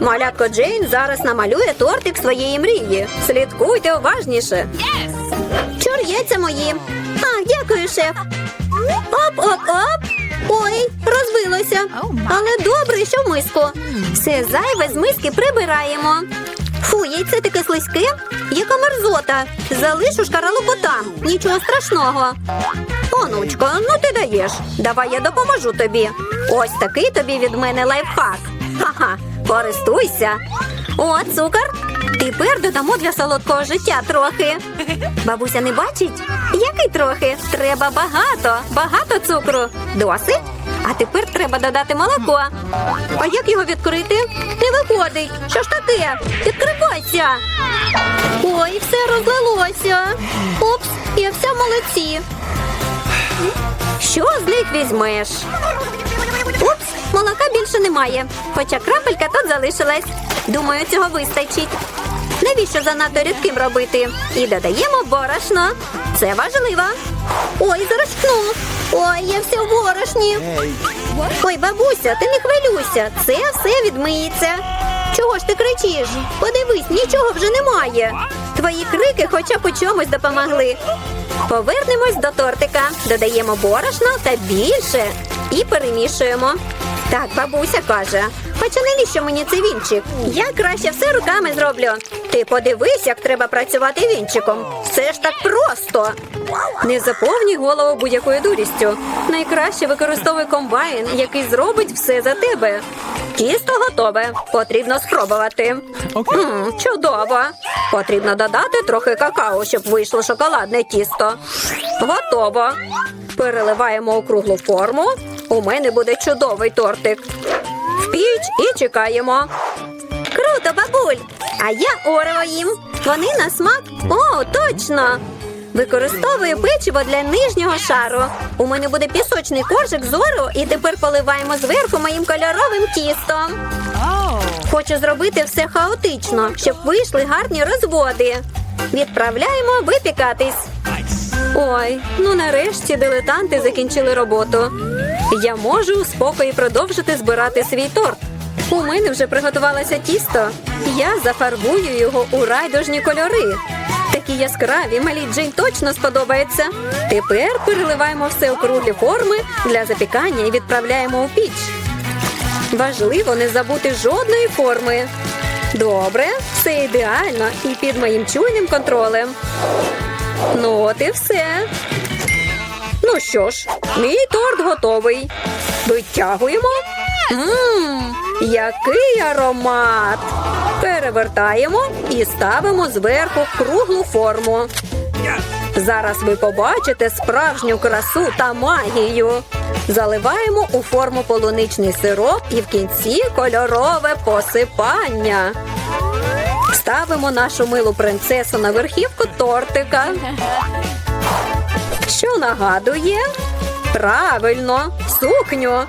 Малятко Джейн зараз намалює тортик своєї мрії. Слідкуйте уважніше. Чур, яйця мої. А, дякую, шеф. Оп-оп-оп. Ой, розбилося. Але добре, що в миску. Все зайве з миски прибираємо. Фу, яйце таке слизьке. Яка мерзота. Залишу шкаралу котам. Нічого страшного. Онучко, ну ти даєш. Давай я допоможу тобі. Ось такий тобі від мене лайфхак. Ха-ха, користуйся. О, цукор. Тепер додамо для солодкого життя трохи. Бабуся не бачить? Який трохи? Треба багато, багато цукру. Досить? А тепер треба додати молоко. А як його відкрити? Не виходить. Що ж таке? Відкривайся. Ой, все розлилося. Упс, я вся в молоці. Що з них візьмеш? Упс, молока більше немає. Хоча крапелька тут залишилась. Думаю, цього вистачить. Навіщо занадто рідким робити? І додаємо борошно. Це важливо. Ой, зарочкну. Ой, я вся в борошні. Ой, бабуся, ти не хвилюйся. Це все відмиється. Чого ж ти кричиш? Подивись, нічого вже немає. Твої крики хоча б у чомусь допомогли. Повернемось до тортика, додаємо борошно та більше і перемішуємо. Так, бабуся каже, хоча навіщо мені цей вінчик? Я краще все руками зроблю. Ти подивись, як треба працювати вінчиком. Все ж так просто. Не заповнюй голову будь-якою дурістю. Найкраще використовуй комбайн, який зробить все за тебе. Тісто готове. Потрібно спробувати. М, чудово. Потрібно додати трохи какао, щоб вийшло шоколадне тісто. Готово. Переливаємо у круглу форму. У мене буде чудовий тортик. В піч і чекаємо. Круто, бабуль! А я орево їм. Вони на смак. О, точно! Використовую печиво для нижнього шару. У мене буде пісочний коржик з ору, і тепер поливаємо зверху моїм кольоровим тістом. Хочу зробити все хаотично, щоб вийшли гарні розводи. Відправляємо випікатись. Ой, ну нарешті дилетанти закінчили роботу. Я можу у спокої продовжити збирати свій торт. У мене вже приготувалося тісто. Я зафарбую його у райдужні кольори. Такі яскраві, малій Джейн точно сподобається. Тепер переливаємо все у круглі форми для запікання і відправляємо у піч. Важливо не забути жодної форми. Добре, все ідеально і під моїм чуйним контролем. Ну, от і все. Ну що ж, мій торт готовий. Витягуємо. Ммм, який аромат! Перевертаємо і ставимо зверху круглу форму. Зараз ви побачите справжню красу та магію. Заливаємо у форму полуничний сироп і в кінці кольорове посипання. Ставимо нашу милу принцесу на верхівку тортика. Що нагадує? Правильно, сукню.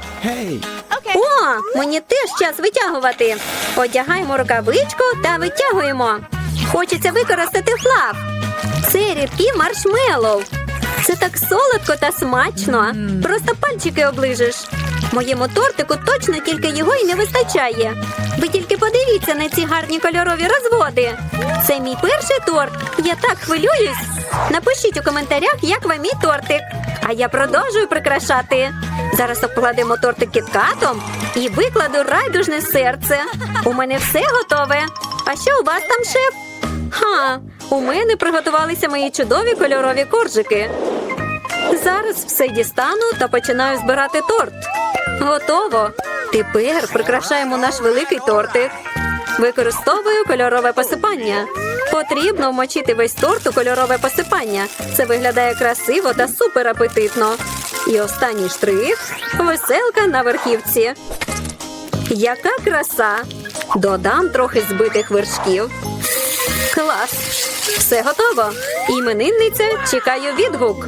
О, мені теж час витягувати. Одягаємо рукавичку та витягуємо. Хочеться використати флаг. Це рідкі маршмеллоу. Це так солодко та смачно. Просто пальчики оближеш. Моєму тортику точно тільки його і не вистачає. Ви тільки подивіться на ці гарні кольорові розводи. Це мій перший торт. Я так хвилююсь. Напишіть у коментарях, як вам мій тортик. А я продовжую прикрашати. Зараз обкладемо тортик кіткатом і викладу райдужне серце. У мене все готове. А що у вас там, шеф? Ха, у мене приготувалися мої чудові кольорові коржики. Зараз все дістану та починаю збирати торт. Готово. Тепер прикрашаємо наш великий тортик. Використовую кольорове посипання. Потрібно вмочити весь торт у кольорове посипання. Це виглядає красиво та супер апетитно. І останній штрих веселка на верхівці. Яка краса! Додам трохи збитих вершків. Клас! Все готово. Іменинниця чекаю відгук.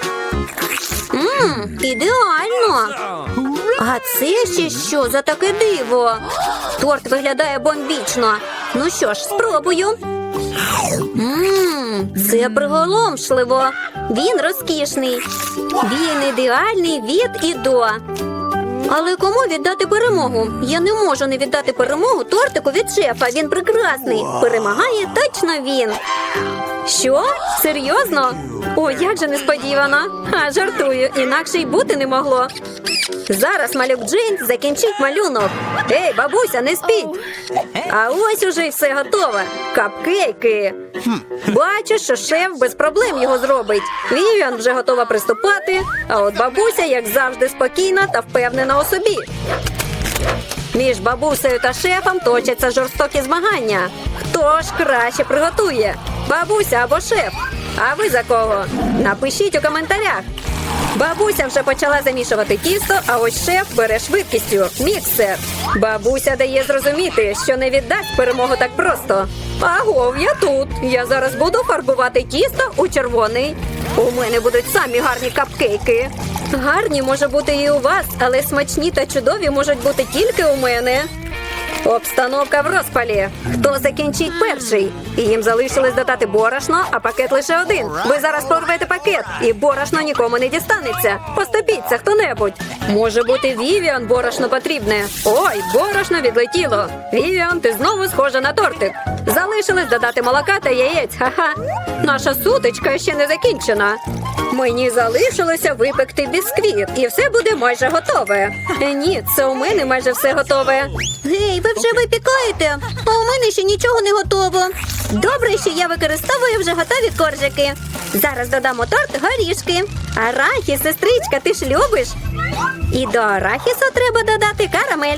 Мм, ідеально. А це ще що за таке диво? Торт виглядає бомбічно. Ну що ж, спробую. Ммм, це приголомшливо. Він розкішний. Він ідеальний від і до. Але кому віддати перемогу? Я не можу не віддати перемогу тортику від шефа. Він прекрасний. Перемагає точно він. Що? Серйозно? О, як же несподівано. А жартую, інакше й бути не могло. Зараз малюк Джейн закінчить малюнок. Ей, бабуся, не спіть. А ось уже й все готове. Капкейки. Бачу, що шеф без проблем його зробить. Вівіан вже готова приступати, а от бабуся, як завжди, спокійна та впевнена собі. Між бабусею та шефом точаться жорстокі змагання. Хто ж краще приготує? Бабуся або шеф? А ви за кого? Напишіть у коментарях. Бабуся вже почала замішувати тісто, а ось шеф бере швидкістю міксер. Бабуся дає зрозуміти, що не віддасть перемогу так просто. Агов, я тут. Я зараз буду фарбувати тісто у червоний. У мене будуть самі гарні капкейки. Гарні може бути і у вас, але смачні та чудові можуть бути тільки у мене. Обстановка в розпалі. Хто закінчить перший? І їм залишилось додати борошно, а пакет лише один. Ви зараз порвете пакет, і борошно нікому не дістанеться. Поступіться хто-небудь. Може бути, Вівіан борошно потрібне. Ой, борошно відлетіло. Вівіан, ти знову схожа на тортик. Залишилось додати молока та яєць. Ха-ха. Наша сутичка ще не закінчена. Мені залишилося випекти бісквіт, і все буде майже готове. Ні, це у мене майже все готове. Гей, ви вже випікаєте, а у мене ще нічого не готово. Добре, що я використовую вже готові коржики. Зараз додамо торт горішки. Арахіс, сестричка, ти ж любиш? І до арахісу треба додати карамель.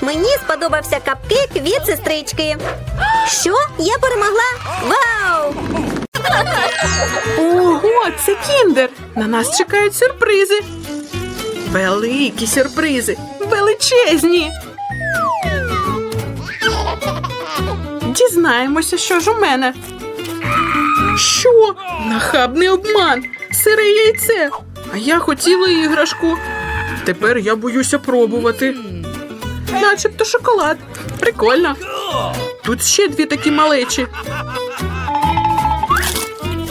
Мені сподобався капкейк від сестрички. Що? Я перемогла? Вау! Ого, це кіндер! На нас чекають сюрпризи. Великі сюрпризи, величезні. Дізнаємося, що ж у мене. Що? Нахабний обман, сире яйце. А я хотіла іграшку. Тепер я боюся пробувати. Начебто шоколад. Прикольно. Тут ще дві такі малечі.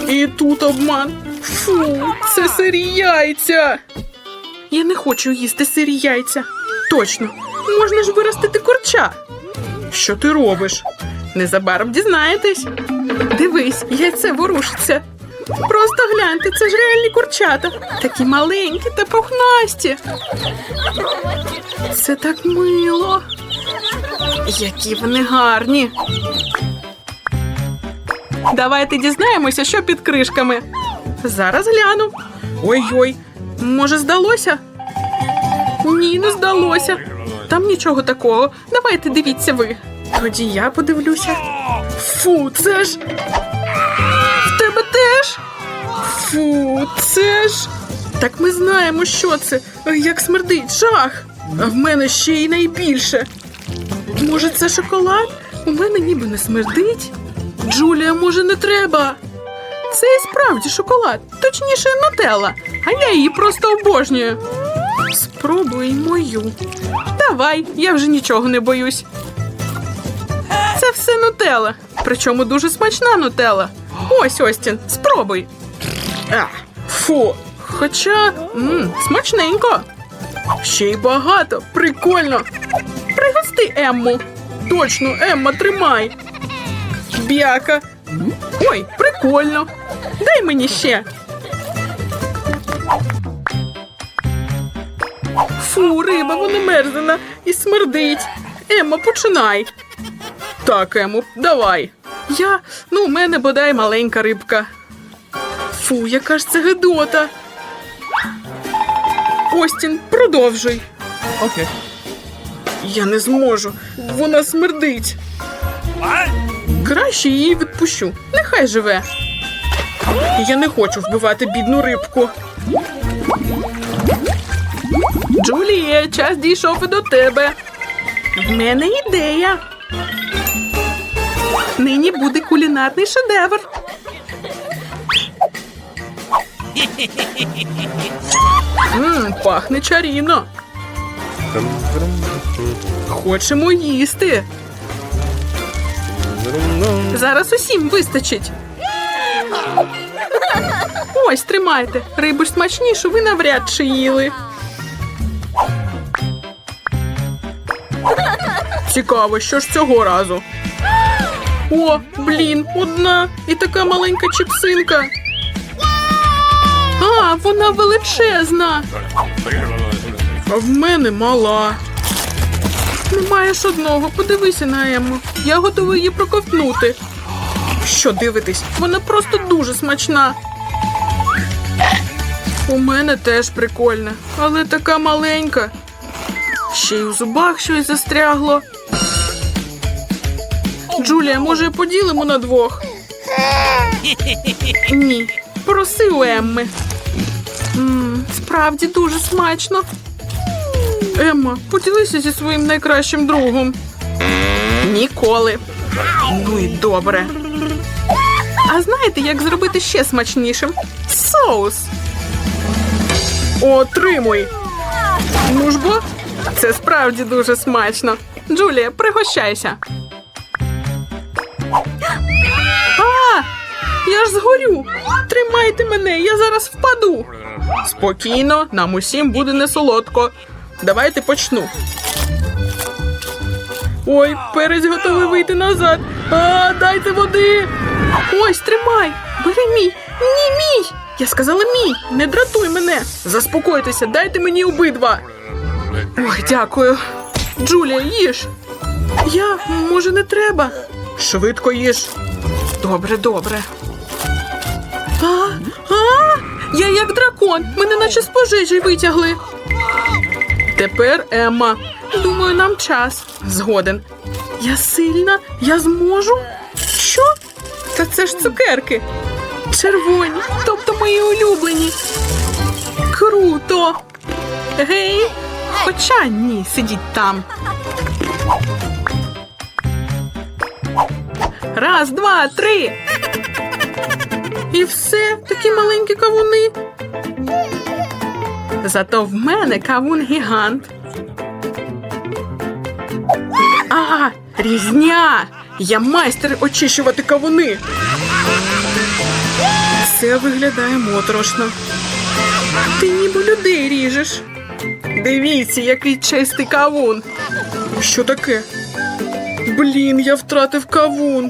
І тут обман. Фу, це сирі яйця. Я не хочу їсти сирі яйця. Точно, можна ж виростити курча. Що ти робиш? Незабаром дізнаєтесь. Дивись, яйце ворушиться. Просто гляньте, це ж реальні курчата. Такі маленькі та пухнасті. Це так мило. Які вони гарні. Давайте дізнаємося, що під кришками. Зараз гляну. Ой-ой, може, здалося? Ні, не здалося. там нічого такого. Давайте дивіться ви. Тоді я подивлюся. Фу, це ж. Теж? Фу, це ж. Так ми знаємо, що це. Як смердить, жах. А в мене ще й найбільше. Може, це шоколад? У мене ніби не смердить. Джулія, може, не треба. Це і справді шоколад, точніше, нутелла, а я її просто обожнюю. Спробуй мою. Давай, я вже нічого не боюсь. Це все нутелла, причому дуже смачна нутелла. Ось Остін, спробуй. А, фу. Хоча м, смачненько. Ще й багато, прикольно. Пригости Емму. Точно, Емма, тримай. Бяка. Ой, прикольно. Дай мені ще. Фу, риба, вона мерзена і смердить. Емма, починай. Так, Ему, давай. Я, ну, у мене бодай маленька рибка. Фу, яка ж це гидота. Остін, продовжуй. Okay. Я не зможу. Вона смердить. Краще її відпущу. Нехай живе. Я не хочу вбивати бідну рибку. Джулія, час дійшов і до тебе. В мене ідея. Нині буде кулінарний шедевр. Мм, пахне чарівно. Хочемо їсти. Зараз усім вистачить. Ось, тримайте. Рибу ж смачнішу ви навряд чи їли. Цікаво, що ж цього разу. О, блін, одна і така маленька чіпсинка. А, вона величезна. А в мене мала. Не маєш одного, подивися на Ему. Я готова її проковтнути. Що дивитись? Вона просто дуже смачна. У мене теж прикольна, але така маленька. Ще й у зубах щось застрягло. Джулія, може, поділимо на двох? Ні. Проси у Емми. Справді дуже смачно. Емма, поділися зі своїм найкращим другом. Ніколи. Ну і добре. А знаєте, як зробити ще смачнішим? Соус. Отримуй. Ну ж бо, це справді дуже смачно. Джулія, пригощайся. Я ж згорю. Тримайте мене, я зараз впаду. Спокійно, нам усім буде не солодко. Давайте почну. Ой, перець готовий вийти назад. А, дайте води. Ось, тримай. Бери мій. Ні, мій. Я сказала мій. Не дратуй мене. Заспокойтеся, дайте мені обидва. Ой, дякую. Джулія, їж. Я, може, не треба. Швидко їж. Добре, добре. А, я як дракон. Мене наче з пожежі витягли. Тепер Емма. Думаю, нам час. Згоден. Я сильна, я зможу. Що? Та це ж цукерки. Червоні, тобто мої улюблені. Круто. Гей. Хоча ні, сидіть там. Раз, два, три. І все, такі маленькі кавуни. Зато в мене кавун гігант. А, різня! Я майстер очищувати кавуни. Це виглядає моторошно. Ти ніби людей ріжеш. Дивіться, який чистий кавун. Що таке? Блін, я втратив кавун.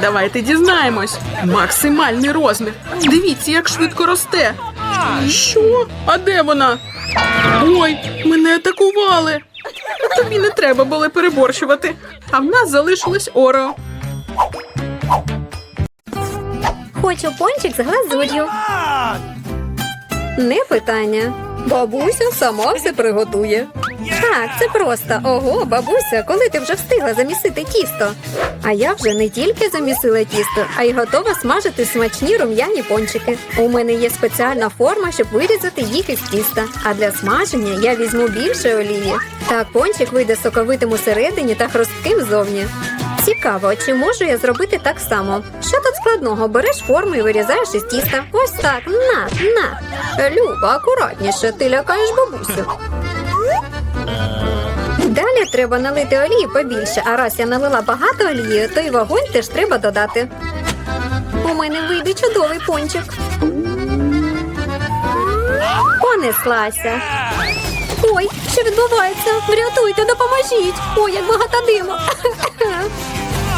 Давайте дізнаємось. Максимальний розмір. Дивіться, як швидко росте. Що? А де вона? Ой, мене атакували. Тобі не треба було переборщувати. А в нас залишилось оро. Хочу пончик з глазур'ю. Не питання. Бабуся сама все приготує. Так, це просто. Ого, бабуся, коли ти вже встигла замісити тісто? А я вже не тільки замісила тісто, а й готова смажити смачні рум'яні пончики. У мене є спеціальна форма, щоб вирізати їх із тіста. А для смаження я візьму більше олії. Так пончик вийде соковитим усередині та хрустким зовні. Цікаво, чи можу я зробити так само? Що тут складного? Береш форму і вирізаєш із тіста. Ось так. На, на. Люба, акуратніше, ти лякаєш бабусю. Далі треба налити олії побільше, а раз я налила багато олії, то й вогонь теж треба додати. У мене вийде чудовий пончик. Понеслася. Ой, що відбувається? Врятуйте, допоможіть! Ой, як багато диму.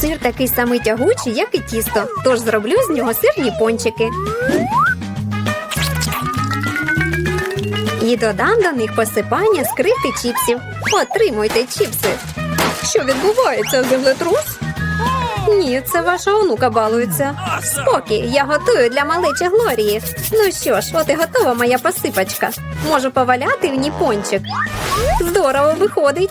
Сир такий самий тягучий, як і тісто, тож зроблю з нього сирні пончики. І додам до них посипання з крихти чіпсів. Отримуйте чіпси. Що відбувається, землетрус? Ні, це ваша онука балується. Спокій, я готую для малечі Глорії. Ну що ж, от і готова моя посипочка. Можу поваляти в ній пончик. Здорово виходить.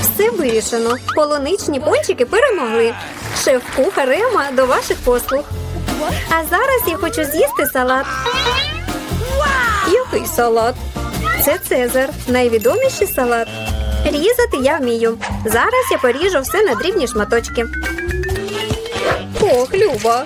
Все вирішено. Полуничні пончики перемогли. Шеф-кухар Ема до ваших послуг. А зараз я хочу з'їсти салат. Який салат? Це Цезар, найвідоміший салат. Різати я вмію. Зараз я поріжу все на дрібні шматочки. Ох, Люба,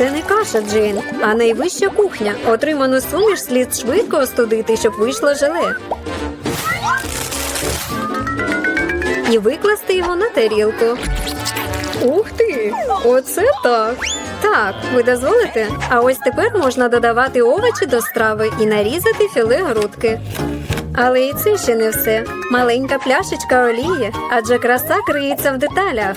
Це не каша, Джейн, а найвища кухня. Отриману суміш слід швидко остудити, щоб вийшло желе. І викласти його на тарілку. Ух ти! Оце так. Так, ви дозволите? А ось тепер можна додавати овочі до страви і нарізати філе грудки. Але і це ще не все. Маленька пляшечка олії, адже краса криється в деталях.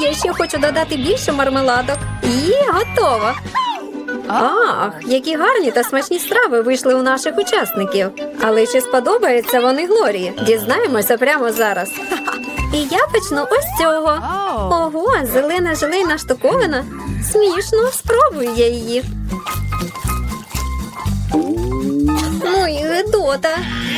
Я ще хочу додати більше мармеладок. І готово. Ах, які гарні та смачні страви вийшли у наших учасників. Але чи сподобаються вони Глорії? Дізнаємося прямо зараз. І я почну ось цього. Ого, зелена желейна штуковина. Смішно, спробую я її. Ну і гидота.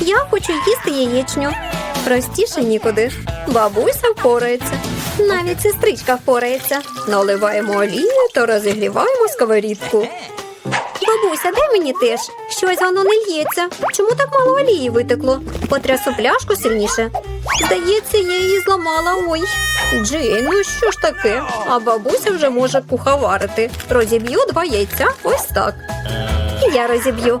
Я хочу їсти яєчню. Простіше нікуди. Бабуся впорається. Навіть сестричка впорається. Наливаємо олію та розігріваємо сковорідку. Бабуся, дай мені теж. Щось воно не лється. Чому так мало олії витекло? Потрясу пляшку сильніше. Здається, я її зламала. Ой. Джейн, ну що ж таке? А бабуся вже може куховарити. Розіб'ю два яйця. Ось так. І я розіб'ю.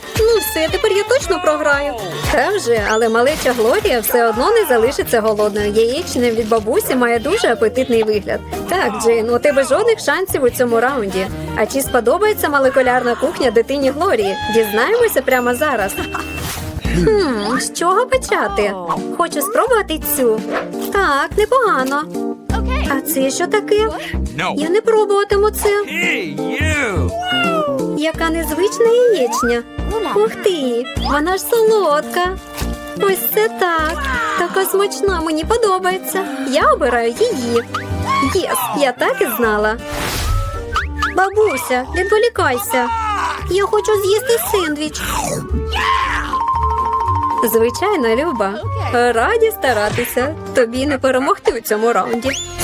Ну все, тепер я точно програю. Та вже, але малеча Глорія все одно не залишиться голодною. Яєчня від бабусі має дуже апетитний вигляд. Так, Джейн, у тебе жодних шансів у цьому раунді. А чи сподобається молекулярна кухня дитині Глорії? Дізнаємося прямо зараз. Хм, з чого почати? Хочу спробувати цю. Так, непогано. А це що таке? No. Я не пробуватиму це. Яка незвична яєчня. Ух ти, вона ж солодка. Ось це так. Така смачна, мені подобається. Я обираю її. Єс, я так і знала. Бабуся, відволікайся. Я хочу з'їсти сендвіч. Звичайно, Люба. Раді старатися. Тобі не перемогти у цьому раунді.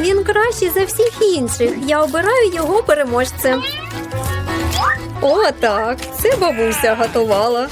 Він кращий за всіх інших. Я обираю його переможцем. О, так, це бабуся готувала.